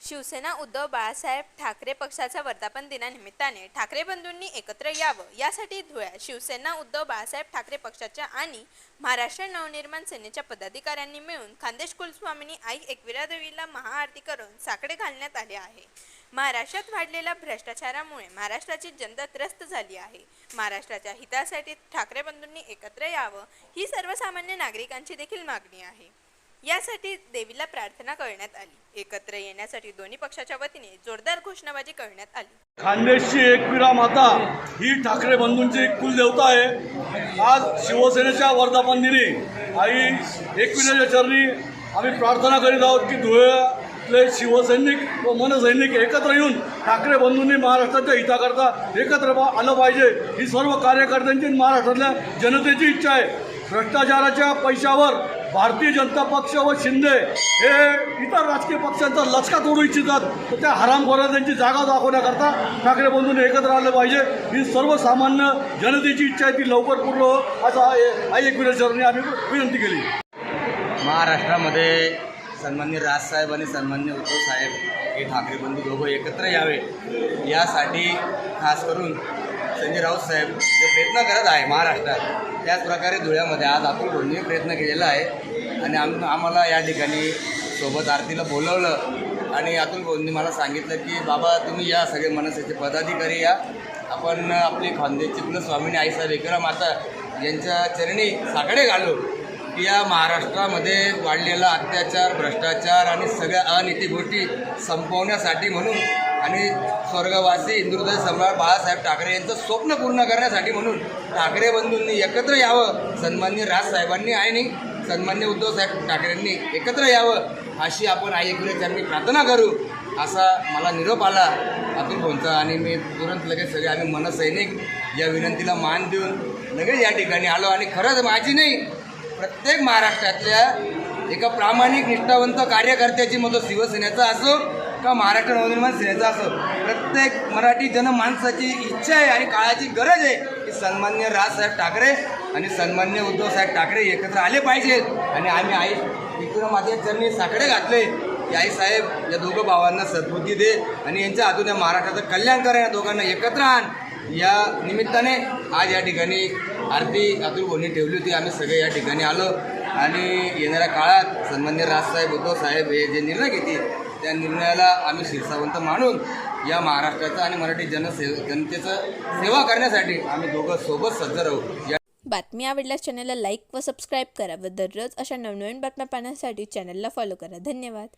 शिवसेना उद्धव बाळासाहेब ठाकरे पक्षाच्या वर्धापन दिनानिमित्ताने ठाकरे बंधूंनी एकत्र यावं यासाठी धुळ्यात शिवसेना उद्धव बाळासाहेब ठाकरे पक्षाच्या आणि महाराष्ट्र नवनिर्माण सेनेच्या पदाधिकाऱ्यांनी मिळून खानदेश कुलस्वामिनी आई एकविरा देवीला महाआरती करून साकडे घालण्यात आले आहे. महाराष्ट्रात वाढलेल्या भ्रष्टाचारामुळे महाराष्ट्राची जनता त्रस्त झाली आहे. महाराष्ट्राच्या हितासाठी ठाकरे बंधूंनी एकत्र यावं ही सर्वसामान्य नागरिकांची देखील मागणी आहे. यासाठी देवीला प्रार्थना करण्यात आली. एकत्र येण्यासाठी दोन्ही पक्षाच्या वतीने जोरदार घोषणाबाजी करण्यात आली. खानदेशची एकविरा माता ही ठाकरे बंधूंची कुलदेवता आहे. आज शिवसेनेच्या वर्धापन दिनी आई एकविराच्या चरणी आम्ही प्रार्थना करीत आहोत की धुळ्यातले शिवसैनिक व मनसैनिक एकत्र येऊन ठाकरे बंधूंनी महाराष्ट्राच्या हिताकरता एकत्र बा- आलं पाहिजे. ही सर्व कार्यकर्त्यांची महाराष्ट्रातल्या जनतेची इच्छा आहे. भ्रष्टाचाराच्या पैशावर भारतीय जनता पक्ष व शिंदे हे इतर राजकीय पक्षांचा लचका तोडू इच्छितात. तर त्या हरामखोऱ्या त्यांची जागा दाखवण्याकरता ठाकरे बंधूंनी एकत्र आलं पाहिजे. ही सर्वसामान्य जनतेची इच्छा आहे ती लवकर पूर्ण हो, असं आई एक विरोधी आम्ही विनंती केली. महाराष्ट्रामध्ये सन्मान्य राजसाहेब आणि सन्मान्य उद्धव साहेब हे ठाकरे बंधू दोघं एकत्र यावे. यासाठी खास करून संजय राऊत साहेब जे प्रयत्न करत आहे महाराष्ट्रात त्याचप्रकारे धुळ्यामध्ये आज अतुल भोंनी प्रयत्न केलेला आहे. आणि आम आम्हाला या ठिकाणी सोबत आरतीला बोलवलं आणि अतुल गोंदी मला सांगितलं की बाबा तुम्ही या सगळे मनसेचे पदाधिकारी या. आपण आपली खानदेशची कुलस्वामिनी आईसाहेब विक्रम माता यांच्या चरणी साकडे घालू या महाराष्ट्रामध्ये वाढलेला अत्याचार भ्रष्टाचार आणि सगळ्या अनिती गोष्टी संपवण्यासाठी म्हणून आणि स्वर्गवासी हिंदुहृदय सम्राट बाळासाहेब ठाकरे यांचं स्वप्न पूर्ण करण्यासाठी म्हणून ठाकरे बंधूंनी एकत्र यावं सन्मान्य राजसाहेबांनी आणि सन्मान्य उद्धवसाहेब ठाकरेंनी एकत्र यावं अशी आपण आई त्यांनी प्रार्थना करू असा मला निरोप आला. अतुल फोनचा आणि मी तुरंत लगेच सगळे आम्ही मनसैनिक या विनंतीला मान देऊन लगेच या ठिकाणी आलो आणि खरंच माझी नाही प्रत्येक महाराष्ट्रातल्या एका प्रामाणिक निष्ठावंत कार्यकर्त्याची मतं शिवसेनेचा असो का महाराष्ट्र नवनिर्माण सेनेचा असो प्रत्येक मराठी जनमानसाची इच्छा आहे आणि काळाची गरज आहे की सन्मान्य राजसाहेब ठाकरे आणि सन्मान्य उद्धवसाहेब ठाकरे एकत्र आले पाहिजेत आणि आम्ही आई विक्रमादित्य चरणी साकडे घातले की आई साहेब या दोघं भावांना सद्बुद्धी दे आणि यांच्या हातून या महाराष्ट्राचं कल्याण करा या दोघांना एकत्र आण. या निमित्ताने आज या ठिकाणी आरती अतुल भोनी ठेवली होती. आम्ही सगळे या ठिकाणी आलो. आणि येणाऱ्या काळात सन्मान्य राजसाहेब उद्धव साहेब हे जे निर्णय घेतील त्या निर्णयाला आम्ही शिरसावंत मानून या महाराष्ट्राचं आणि मराठी जनसे जनतेचं सेवा करण्यासाठी आम्ही दोघं सोबत सज्ज राहू. या बातमी आवडल्यास चॅनलला लाईक व सबस्क्राईब करा व दररोज अशा नवनवीन बातम्या पाहण्यासाठी चॅनलला फॉलो करा. धन्यवाद.